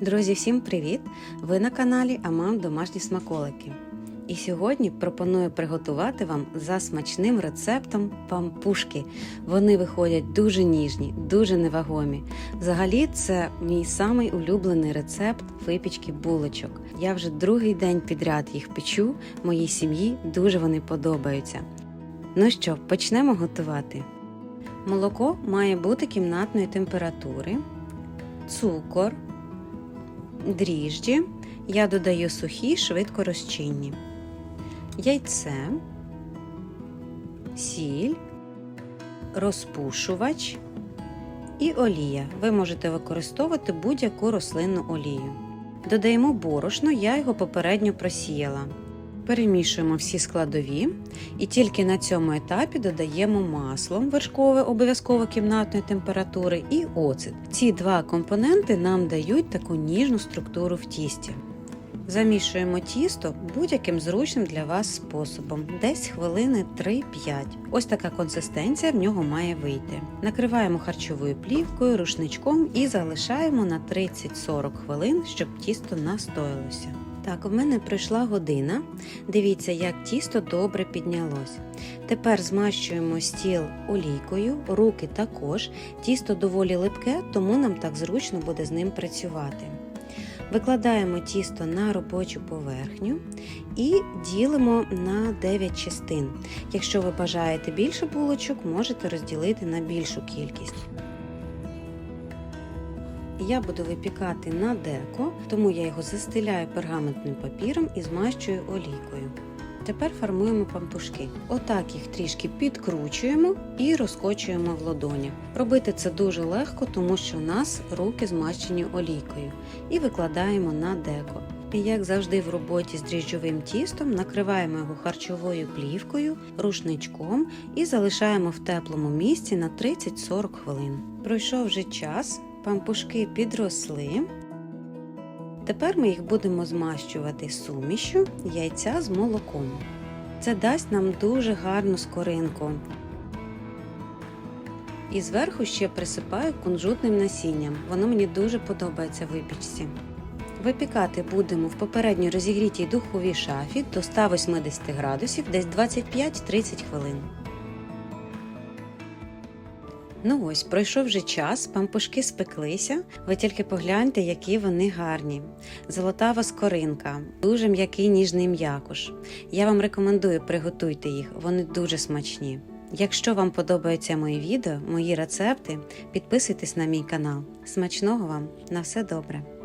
Друзі, всім привіт! Ви на каналі Амам Домашні смаколики. І сьогодні пропоную приготувати вам за смачним рецептом пампушки. Вони виходять дуже ніжні, дуже невагомі. Взагалі, це мій самий улюблений рецепт випічки булочок. Я вже другий день підряд їх печу. Моїй сім'ї дуже вони подобаються. Ну що, почнемо готувати. Молоко має бути кімнатної температури, цукор, дріжджі. Я додаю сухі, швидко розчинні, яйце, сіль, розпушувач і олія. Ви можете використовувати будь-яку рослинну олію. Додаємо борошно, я його попередньо просіяла. Перемішуємо всі складові і тільки на цьому етапі додаємо масло вершкове обов'язково кімнатної температури і оцет. Ці два компоненти нам дають таку ніжну структуру в тісті. Замішуємо тісто будь-яким зручним для вас способом, десь хвилини 3-5. Ось така консистенція в нього має вийти. Накриваємо харчовою плівкою, рушничком і залишаємо на 30-40 хвилин, щоб тісто настоялося. Так, у мене пройшла година. Дивіться, як тісто добре піднялось. Тепер змащуємо стіл олійкою, руки також. Тісто доволі липке, тому нам так зручно буде з ним працювати. Викладаємо тісто на робочу поверхню і ділимо на 9 частин. Якщо ви бажаєте більше булочок, можете розділити на більшу кількість. Я буду випікати на деко, тому я його застеляю пергаментним папіром і змащую олійкою. Тепер формуємо пампушки. Отак їх трішки підкручуємо і розкочуємо в ладонях. Робити це дуже легко, тому що у нас руки змащені олійкою. І викладаємо на деко. І як завжди в роботі з дріжджовим тістом, накриваємо його харчовою плівкою, рушничком і залишаємо в теплому місці на 30-40 хвилин. Пройшов вже час, пампушки підросли. Тепер ми їх будемо змащувати сумішю яйця з молоком. Це дасть нам дуже гарну скоринку. І зверху ще присипаю кунжутним насінням. Воно мені дуже подобається в випічці. Випікати будемо в попередньо розігрітій духовій шафі до 180 градусів десь 25-30 хвилин. Ну ось, пройшов вже час, пампушки спеклися. Ви тільки погляньте, які вони гарні. Золотава скоринка, дуже м'який ніжний м'якуш. Я вам рекомендую приготуйте їх, вони дуже смачні. Якщо вам подобаються мої відео, мої рецепти, підписуйтесь на мій канал. Смачного вам! На все добре!